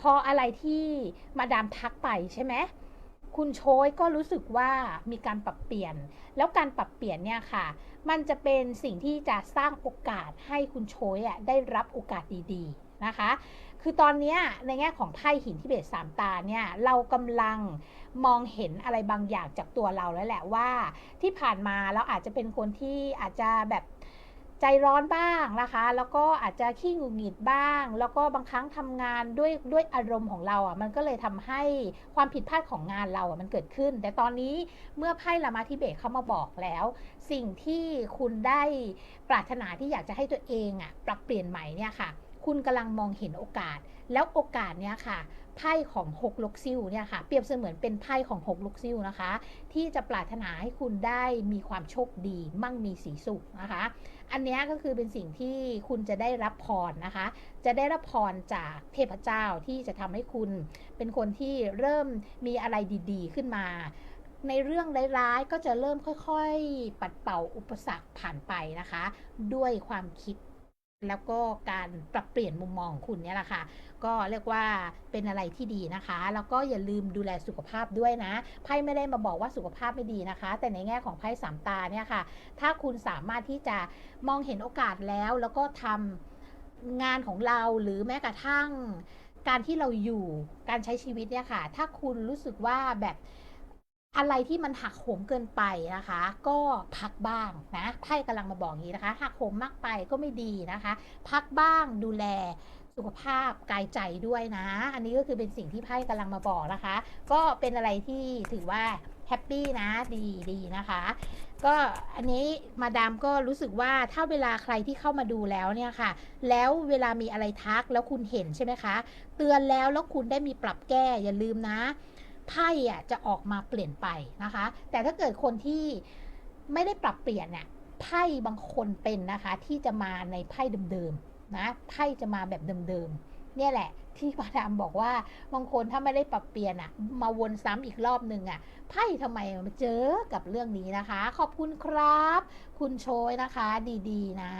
พออะไรที่มาดามทักไปใช่ไหมคุณโชยก็รู้สึกว่ามีการปรับเปลี่ยน แล้วการปรับเปลี่ยนเนี่ยค่ะ มันจะเป็นสิ่งที่จะสร้างโอกาสให้คุณโชยอะได้รับโอกาสดีๆนะคะ คือตอนนี้ในแง่ของไพ่หินที่เบสสามตาเนี่ยเรากำลังมองเห็นอะไรบางอย่างจากตัวเราแล้วแหละว่า ที่ผ่านมาเราอาจจะเป็นคนที่อาจจะแบบ ใจร้อนบ้างนะคะ แล้วก็อาจจะขี้หงุดหงิดบ้าง แล้วก็บางครั้งทำงานด้วยด้วยอารมณ์ของเราอะ มันก็เลยทำให้ความผิดพลาดของงานเราอะมันเกิดขึ้น แต่ตอนนี้เมื่อไพ่ลามาทิเบตเข้ามาบอกแล้ว สิ่งที่คุณได้ปรารถนาที่อยากจะให้ตัวเองอะปรับเปลี่ยนใหม่เนี่ยค่ะ คุณกำลังมองเห็นโอกาส แล้วโอกาสเนี่ยค่ะไพ่ของหกลกซิลเนี่ยค่ะ เปรียบเสมือนเป็นไพ่ของหกลกซิลนะคะ ที่จะปรารถนาให้คุณได้มีความโชคดีมั่งมีสีสุขนะคะ อันนี้ก็คือเป็นสิ่งที่คุณจะได้รับพรนะคะ จะได้รับพรจากเทพเจ้าที่จะทำให้คุณ เป็นคนที่เริ่มมีอะไรดีๆ ขึ้นมา ในเรื่องร้ายๆก็จะเริ่มค่อยๆ ปัดเป่าอุปสรรคผ่านไปนะคะ ด้วยความคิด แล้วก็การปรับเปลี่ยนมุมมองของคุณเนี่ยแหละค่ะ ก็เรียกว่าเป็นอะไรที่ดีนะคะ แล้วก็อย่าลืมดูแลสุขภาพด้วยนะ ไพ่ไม่ได้มาบอกว่าสุขภาพไม่ดีนะคะ แต่ในแง่ของไพ่สามตาเนี่ยค่ะ ถ้าคุณสามารถที่จะมองเห็นโอกาสแล้ว แล้วก็ทำงานของเราหรือแม้กระทั่งการที่เราอยู่การใช้ชีวิตเนี่ยค่ะ ถ้าคุณรู้สึกว่าแบบ อะไรที่มันหักโหมเกินไปนะคะ ก็พักบ้างนะไพ่กำลังมาบอกงนี้นะคะ หักโหมมากไปก็ไม่ดีนะคะ พักบ้างดูแลสุขภาพกายใจด้วยนะ อันนี้ก็คือเป็นสิ่งที่ไพ่กำลังมาบอกนะคะ ก็เป็นอะไรที่ถือว่าแฮปปี้นะดีดีนะคะ ก็อันนี้มาดามก็รู้สึกว่าถ้าเวลาใครที่เข้ามาดูแล้วเนี่ยค่ะ แล้วเวลามีอะไรทักแล้วคุณเห็นใช่ไหมคะ เตือนแล้วแล้วคุณได้มีปรับแก้อย่าลืมนะ ไพ่อะจะออกมาเปลี่ยนไปนะคะ แต่ถ้าเกิดคนที่ไม่ได้ปรับเปลี่ยนเนี่ยไพ่บางคนเป็นนะคะที่จะมาในไพ่เดิมๆนะไพ่จะมาแบบเดิมๆเนี่ยแหละ ที่มาดามบอกว่าบางคนถ้าไม่ได้ปรับเปลี่ยนอะมาวนซ้ำอีกรอบหนึ่งอะไพ่ทำไมมาเจอกับเรื่องนี้นะคะ ขอบคุณครับ คุณโชยนะคะดีๆนะ